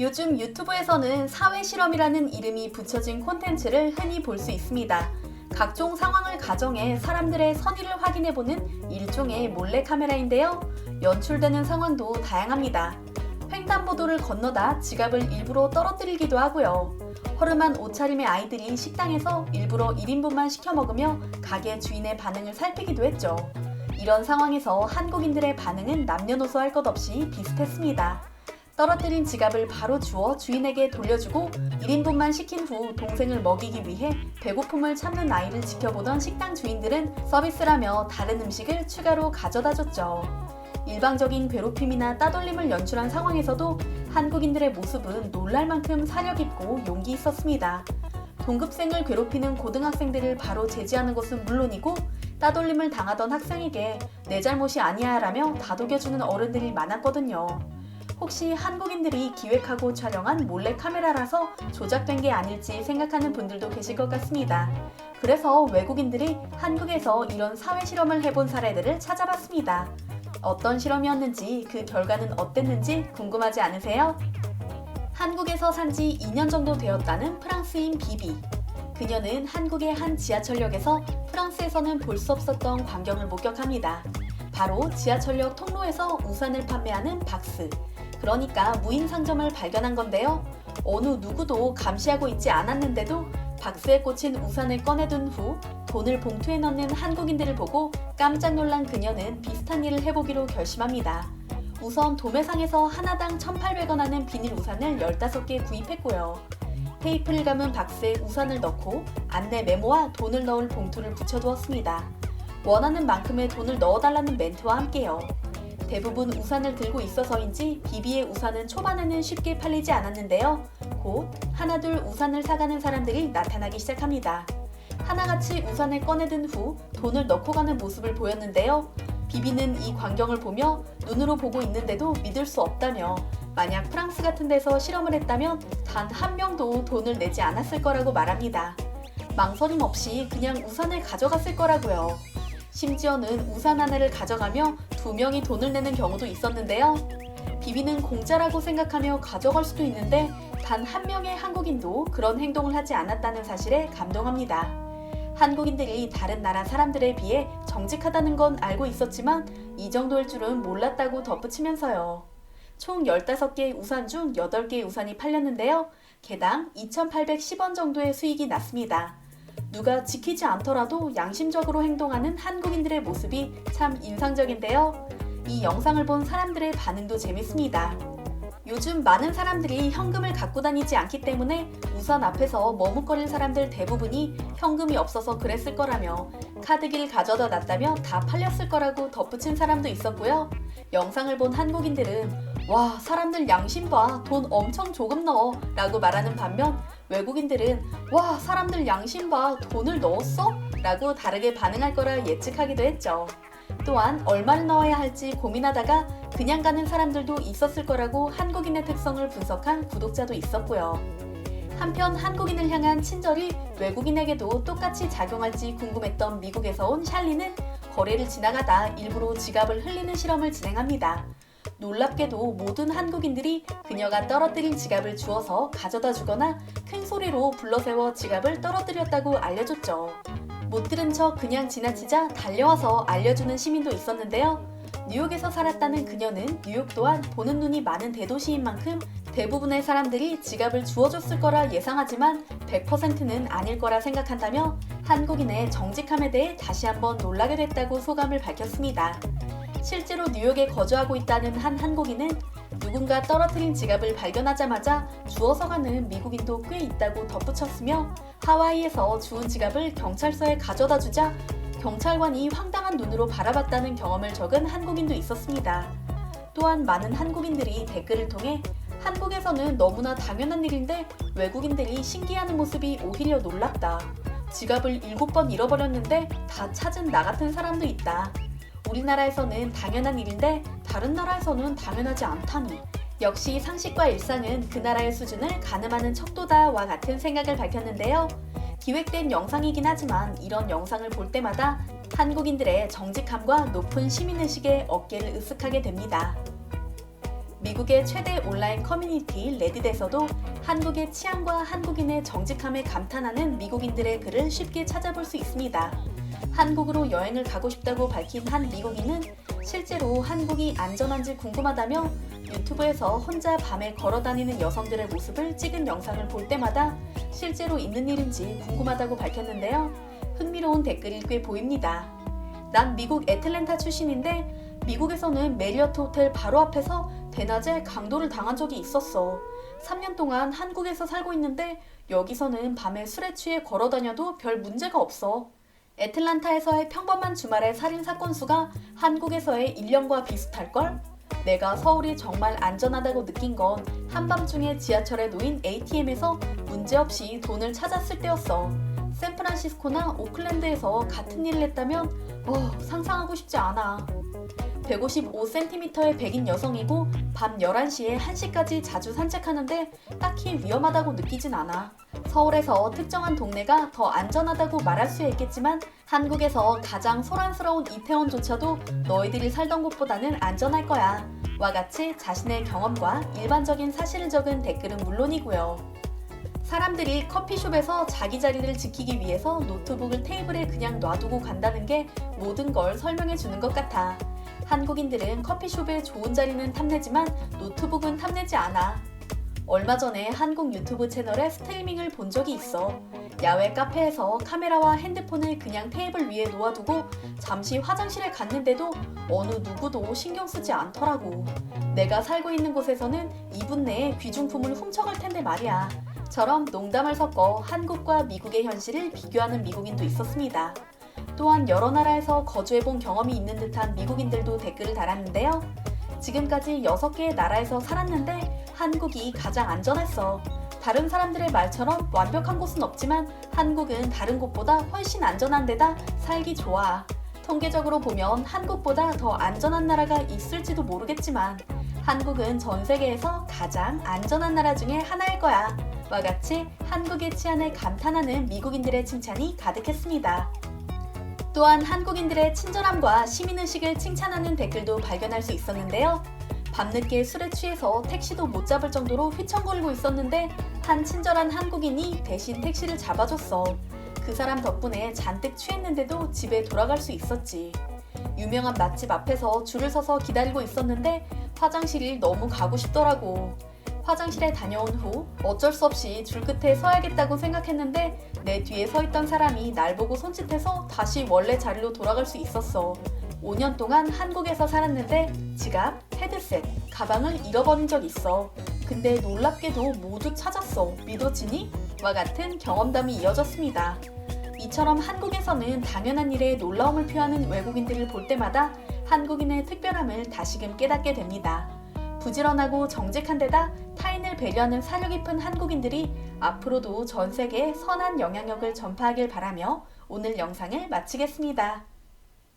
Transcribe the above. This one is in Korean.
요즘 유튜브에서는 사회 실험이라는 이름이 붙여진 콘텐츠를 흔히 볼 수 있습니다. 각종 상황을 가정해 사람들의 선의를 확인해보는 일종의 몰래카메라인데요. 연출되는 상황도 다양합니다. 횡단보도를 건너다 지갑을 일부러 떨어뜨리기도 하고요. 허름한 옷차림의 아이들이 식당에서 일부러 1인분만 시켜 먹으며 가게 주인의 반응을 살피기도 했죠. 이런 상황에서 한국인들의 반응은 남녀노소 할 것 없이 비슷했습니다. 떨어뜨린 지갑을 바로 주워 주인에게 돌려주고 1인분만 시킨 후 동생을 먹이기 위해 배고픔을 참는 아이를 지켜보던 식당 주인들은 서비스라며 다른 음식을 추가로 가져다 줬죠. 일방적인 괴롭힘이나 따돌림을 연출한 상황에서도 한국인들의 모습은 놀랄 만큼 사력 있고 용기 있었습니다. 동급생을 괴롭히는 고등학생들을 바로 제지하는 것은 물론이고 따돌림을 당하던 학생에게 내 잘못이 아니야 라며 다독여주는 어른들이 많았거든요. 혹시 한국인들이 기획하고 촬영한 몰래 카메라라서 조작된 게 아닐지 생각하는 분들도 계실 것 같습니다. 그래서 외국인들이 한국에서 이런 사회 실험을 해본 사례들을 찾아봤습니다. 어떤 실험이었는지 그 결과는 어땠는지 궁금하지 않으세요? 한국에서 산 지 2년 정도 되었다는 프랑스인 비비. 그녀는 한국의 한 지하철역에서 프랑스에서는 볼 수 없었던 광경을 목격합니다. 바로 지하철역 통로에서 우산을 판매하는 박스. 그러니까 무인 상점을 발견한 건데요. 어느 누구도 감시하고 있지 않았는데도 박스에 꽂힌 우산을 꺼내둔 후 돈을 봉투에 넣는 한국인들을 보고 깜짝 놀란 그녀는 비슷한 일을 해보기로 결심합니다. 우선 도매상에서 하나당 1,800원 하는 비닐 우산을 15개 구입했고요. 테이프를 감은 박스에 우산을 넣고 안내 메모와 돈을 넣을 봉투를 붙여두었습니다. 원하는 만큼의 돈을 넣어달라는 멘트와 함께요. 대부분 우산을 들고 있어서인지 비비의 우산은 초반에는 쉽게 팔리지 않았는데요. 곧 하나둘 우산을 사가는 사람들이 나타나기 시작합니다. 하나같이 우산을 꺼내든 후 돈을 넣고 가는 모습을 보였는데요. 비비는 이 광경을 보며 눈으로 보고 있는데도 믿을 수 없다며 만약 프랑스 같은 데서 실험을 했다면 단 한 명도 돈을 내지 않았을 거라고 말합니다. 망설임 없이 그냥 우산을 가져갔을 거라고요. 심지어는 우산 하나를 가져가며 두 명이 돈을 내는 경우도 있었는데요. 비비는 공짜라고 생각하며 가져갈 수도 있는데 단 한 명의 한국인도 그런 행동을 하지 않았다는 사실에 감동합니다. 한국인들이 다른 나라 사람들에 비해 정직하다는 건 알고 있었지만 이 정도일 줄은 몰랐다고 덧붙이면서요. 총 15개의 우산 중 8개의 우산이 팔렸는데요. 개당 2,810원 정도의 수익이 났습니다. 누가 지키지 않더라도 양심적으로 행동하는 한국인들의 모습이 참 인상적인데요. 이 영상을 본 사람들의 반응도 재밌습니다. 요즘 많은 사람들이 현금을 갖고 다니지 않기 때문에 우산 앞에서 머뭇거릴 사람들 대부분이 현금이 없어서 그랬을 거라며 카드기를 가져다 놨다며 다 팔렸을 거라고 덧붙인 사람도 있었고요. 영상을 본 한국인들은 와, 사람들 양심 봐. 돈 엄청 조금 넣어. 라고 말하는 반면 외국인들은 와, 사람들 양심 봐. 돈을 넣었어? 라고 다르게 반응할 거라 예측하기도 했죠. 또한 얼마를 넣어야 할지 고민하다가 그냥 가는 사람들도 있었을 거라고 한국인의 특성을 분석한 구독자도 있었고요. 한편 한국인을 향한 친절이 외국인에게도 똑같이 작용할지 궁금했던 미국에서 온 샬리는 거리를 지나가다 일부러 지갑을 흘리는 실험을 진행합니다. 놀랍게도 모든 한국인들이 그녀가 떨어뜨린 지갑을 주워서 가져다 주거나 큰 소리로 불러세워 지갑을 떨어뜨렸다고 알려줬죠. 못 들은 척 그냥 지나치자 달려와서 알려주는 시민도 있었는데요. 뉴욕에서 살았다는 그녀는 뉴욕 또한 보는 눈이 많은 대도시인 만큼 대부분의 사람들이 지갑을 주워줬을 거라 예상하지만 100%는 아닐 거라 생각한다며 한국인의 정직함에 대해 다시 한번 놀라게 됐다고 소감을 밝혔습니다. 실제로 뉴욕에 거주하고 있다는 한 한국인은 누군가 떨어뜨린 지갑을 발견하자마자 주워서 가는 미국인도 꽤 있다고 덧붙였으며 하와이에서 주운 지갑을 경찰서에 가져다 주자 경찰관이 황당한 눈으로 바라봤다는 경험을 적은 한국인도 있었습니다. 또한 많은 한국인들이 댓글을 통해 한국에서는 너무나 당연한 일인데 외국인들이 신기해하는 모습이 오히려 놀랍다. 지갑을 일곱 번 잃어버렸는데 다 찾은 나 같은 사람도 있다. 우리나라에서는 당연한 일인데 다른 나라에서는 당연하지 않다니. 역시 상식과 일상은 그 나라의 수준을 가늠하는 척도다와 같은 생각을 밝혔는데요. 기획된 영상이긴 하지만 이런 영상을 볼 때마다 한국인들의 정직함과 높은 시민의식에 어깨를 으쓱하게 됩니다. 미국의 최대 온라인 커뮤니티 레딧에서도 한국의 치안과 한국인의 정직함에 감탄하는 미국인들의 글을 쉽게 찾아볼 수 있습니다. 한국으로 여행을 가고 싶다고 밝힌 한 미국인은 실제로 한국이 안전한지 궁금하다며 유튜브에서 혼자 밤에 걸어 다니는 여성들의 모습을 찍은 영상을 볼 때마다 실제로 있는 일인지 궁금하다고 밝혔는데요. 흥미로운 댓글이 꽤 보입니다. 난 미국 애틀랜타 출신인데 미국에서는 메리어트 호텔 바로 앞에서 대낮에 강도를 당한 적이 있었어. 3년 동안 한국에서 살고 있는데 여기서는 밤에 술에 취해 걸어 다녀도 별 문제가 없어. 애틀란타에서의 평범한 주말의 살인 사건 수가 한국에서의 1년과 비슷할 걸? 내가 서울이 정말 안전하다고 느낀 건 한밤중에 지하철에 놓인 ATM에서 문제없이 돈을 찾았을 때였어. 샌프란시스코나 오클랜드에서 같은 일을 했다면 어, 상상하고 싶지 않아. 155cm의 백인 여성이고 밤 11시에 1시까지 자주 산책하는데 딱히 위험하다고 느끼진 않아. 서울에서 특정한 동네가 더 안전하다고 말할 수 있겠지만 한국에서 가장 소란스러운 이태원조차도 너희들이 살던 곳보다는 안전할 거야. 와 같이 자신의 경험과 일반적인 사실을 적은 댓글은 물론이고요. 사람들이 커피숍에서 자기 자리를 지키기 위해서 노트북을 테이블에 그냥 놔두고 간다는 게 모든 걸 설명해 주는 것 같아. 한국인들은 커피숍에 좋은 자리는 탐내지만 노트북은 탐내지 않아. 얼마 전에 한국 유튜브 채널에 스트리밍을 본 적이 있어. 야외 카페에서 카메라와 핸드폰을 그냥 테이블 위에 놓아두고 잠시 화장실에 갔는데도 어느 누구도 신경 쓰지 않더라고. 내가 살고 있는 곳에서는 2분 내에 귀중품을 훔쳐갈 텐데 말이야. 처럼 농담을 섞어 한국과 미국의 현실을 비교하는 미국인도 있었습니다. 또한 여러 나라에서 거주해본 경험이 있는 듯한 미국인들도 댓글을 달았는데요. 지금까지 6개의 나라에서 살았는데 한국이 가장 안전했어. 다른 사람들의 말처럼 완벽한 곳은 없지만 한국은 다른 곳보다 훨씬 안전한 데다 살기 좋아. 통계적으로 보면 한국보다 더 안전한 나라가 있을지도 모르겠지만 한국은 전 세계에서 가장 안전한 나라 중에 하나일 거야. 와 같이 한국의 치안에 감탄하는 미국인들의 칭찬이 가득했습니다. 또한 한국인들의 친절함과 시민의식을 칭찬하는 댓글도 발견할 수 있었는데요. 밤늦게 술에 취해서 택시도 못 잡을 정도로 휘청거리고 있었는데 한 친절한 한국인이 대신 택시를 잡아줬어. 그 사람 덕분에 잔뜩 취했는데도 집에 돌아갈 수 있었지. 유명한 맛집 앞에서 줄을 서서 기다리고 있었는데 화장실이 너무 가고 싶더라고. 화장실에 다녀온 후 어쩔 수 없이 줄 끝에 서야겠다고 생각했는데 내 뒤에 서 있던 사람이 날 보고 손짓해서 다시 원래 자리로 돌아갈 수 있었어. 5년 동안 한국에서 살았는데 지갑, 헤드셋, 가방을 잃어버린 적 있어. 근데 놀랍게도 모두 찾았어. 믿어지니? 와 같은 경험담이 이어졌습니다. 이처럼 한국에서는 당연한 일에 놀라움을 표하는 외국인들을 볼 때마다 한국인의 특별함을 다시금 깨닫게 됩니다. 부지런하고 정직한 데다 타인을 배려하는 사려 깊은 한국인들이 앞으로도 전 세계에 선한 영향력을 전파하길 바라며 오늘 영상을 마치겠습니다.